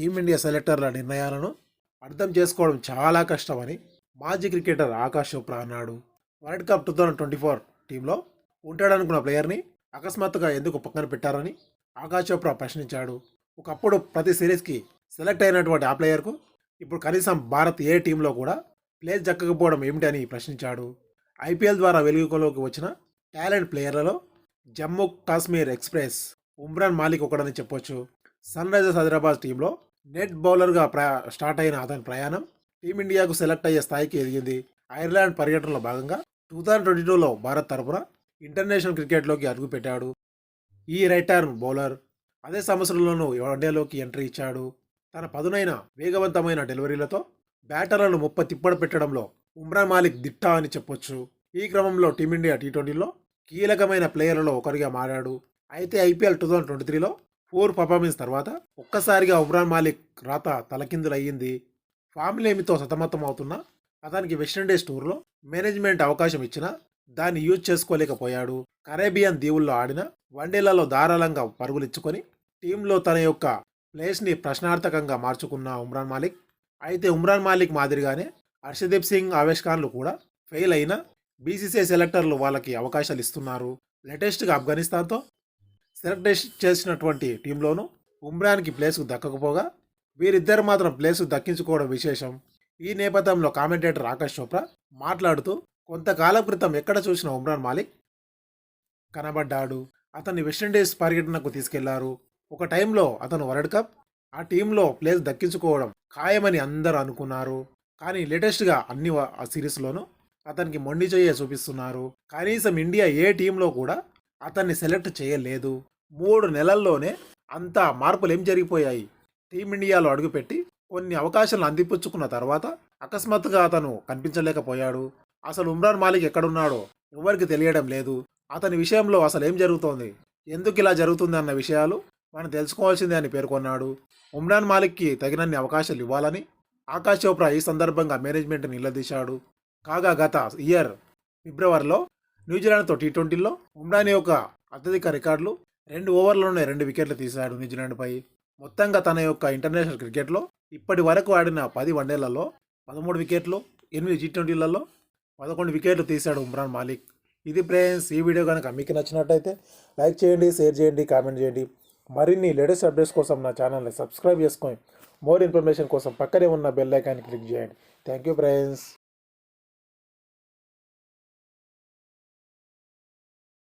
Team India సెలెక్టర్ల నిర్ణయాలను అర్థం చేసుకోవడం చాలా కష్టమని మాజీ క్రికెటర్ ఆకాష్ చోప్రా అన్నాడు. World cup two thousand twenty four టీంలో ఉంటాడనుకున్న ప్లేయర్ని అకస్మాత్తుగా ఎందుకు పక్కన పెట్టారని ఆకాష్ చోప్రా ప్రశ్నించాడు. ఒకప్పుడు ప్రతి సిరీస్కి సెలెక్ట్ అయినటువంటి ఆ ప్లేయర్కు ఇప్పుడు కనీసం భారత్ ఏ టీంలో కూడా ప్లేస్ దక్కకపోవడం ఏమిటని ప్రశ్నించాడు. ఐపీఎల్ ద్వారా వెలుగులోకి వచ్చిన టాలెంట్ ప్లేయర్లలో జమ్మూ కాశ్మీర్ ఎక్స్ప్రెస్ ఉమ్రాన్ మాలిక్ ఒకడని చెప్పొచ్చు. సన్ రైజర్స్ హైదరాబాద్ టీంలో నెట్ బౌలర్గా స్టార్ట్ అయిన అతని ప్రయాణం టీమిండియాకు సెలెక్ట్ అయ్యే స్థాయికి ఎదిగింది. ఐర్లాండ్ పర్యటనలో భాగంగా టూ థౌజండ్ ట్వంటీ టూలో భారత్ తరపున ఇంటర్నేషనల్ క్రికెట్లోకి అడుగుపెట్టాడు. ఈ రైటర్న్ బౌలర్ అదే సంవత్సరంలోనూ వన్డేలోకి ఎంట్రీ ఇచ్చాడు. తన పదునైన వేగవంతమైన డెలివరీలతో బ్యాటర్లను ముప్ప తిప్పడ పెట్టడంలో ఉమ్రా మాలిక్ దిట్ట అని చెప్పొచ్చు. ఈ క్రమంలో టీమిండియా టీ ట్వంటీలో కీలకమైన ప్లేయర్లలో ఒకరిగా మారాడు. అయితే ఐపీఎల్ టూ థౌజండ్ ట్వంటీ త్రీలో ఫోర్ పర్ఫార్మెన్స్ తర్వాత ఒక్కసారిగా ఉమ్రాన్ మాలిక్ రాత తలకిందులయ్యింది ఫామ్లేమితో సతమతం అవుతున్న అతనికి వెస్టిండీస్ టూర్లో మేనేజ్మెంట్ అవకాశం ఇచ్చినా దాన్ని యూజ్ చేసుకోలేకపోయాడు. కరేబియన్ దీవుల్లో ఆడిన వన్డేలలో ధారాళంగా పరుగులిచ్చుకొని టీంలో తన యొక్క ప్లేస్ని ప్రశ్నార్థకంగా మార్చుకున్న ఉమ్రాన్ మాలిక్ అయితే ఉమ్రాన్ మాలిక్ మాదిరిగానే హర్షదీప్ సింగ్ ఆవేష్ ఖాన్లు కూడా ఫెయిల్ అయిన బీసీసీఐ సెలెక్టర్లు వాళ్ళకి అవకాశాలు ఇస్తున్నారు. లేటెస్ట్గా ఆఫ్ఘనిస్తాన్తో సెలెక్ట్ చేసినటువంటి టీంలోనూ ఉమ్రాన్కి ప్లేస్కు దక్కకపోగా వీరిద్దరు మాత్రం ప్లేసు దక్కించుకోవడం విశేషం. ఈ నేపథ్యంలో కామెంటేటర్ ఆకాష్ చోప్రా మాట్లాడుతూ కొంతకాలం క్రితం ఎక్కడ చూసిన ఉమ్రాన్ మాలిక్? కనబడ్డాడు. అతన్ని వెస్టిండీస్ పర్యటనకు తీసుకెళ్ళారు. ఒక టైంలో అతను వరల్డ్ కప్ ఆ టీంలో ప్లేస్ దక్కించుకోవడం ఖాయమని అందరూ అనుకున్నారు. కానీ లేటెస్ట్గా అన్ని ఆ సిరీస్లోనూ అతనికి మొండి చెయ్యే చూపిస్తున్నారు. కనీసం ఇండియా ఏ టీంలో కూడా అతన్ని సెలెక్ట్ చేయలేదు. మూడు నెలల్లోనే అంతా మార్పులు ఏం జరిగిపోయాయి? టీమిండియాలో అడుగుపెట్టి కొన్ని అవకాశాలను అందిపుచ్చుకున్న తర్వాత అకస్మాత్తుగా అతను కనిపించలేకపోయాడు. అసలు ఉమ్రాన్ మాలిక్ ఎక్కడున్నాడో ఎవరికి తెలియడం లేదు. అతని విషయంలో అసలు ఏం జరుగుతోంది? ఎందుకు ఇలా జరుగుతుంది అన్న విషయాలు మనం తెలుసుకోవాల్సిందే అని పేర్కొన్నాడు. ఉమ్రాన్ మాలిక్కి తగినన్ని అవకాశాలు ఇవ్వాలని ఆకాష్ చోప్రా ఈ సందర్భంగా మేనేజ్మెంట్ నిలదీశాడు. కాగా గత ఇయర్ ఫిబ్రవరిలో న్యూజిలాండ్తో టీ ట్వంటీలో ఉమ్రాన్ యొక్క అత్యధిక రికార్డులు రెండు ఓవర్లలోనే రెండు వికెట్లు తీశాడు న్యూజిలాండ్పై మొత్తంగా తన యొక్క ఇంటర్నేషనల్ క్రికెట్లో ఇప్పటి వరకు ఆడిన పది వన్డేలలో పదమూడు వికెట్లు ఎనిమిది టీ ట్వంటీలలో పదకొండు వికెట్లు తీశాడు ఉమ్రాన్ మాలిక్. ఇది ఫ్రెండ్స్ ఈ వీడియో కనుక మీకు నచ్చినట్టయితే లైక్ చేయండి షేర్ చేయండి కామెంట్ చేయండి. మరిన్ని లేటెస్ట్ అప్డేట్స్ కోసం నా ఛానల్ని సబ్స్క్రైబ్ చేసుకొని మోర్ ఇన్ఫర్మేషన్ కోసం పక్కనే ఉన్న బెల్ ఐకాన్ని క్లిక్ చేయండి. Thank you friends.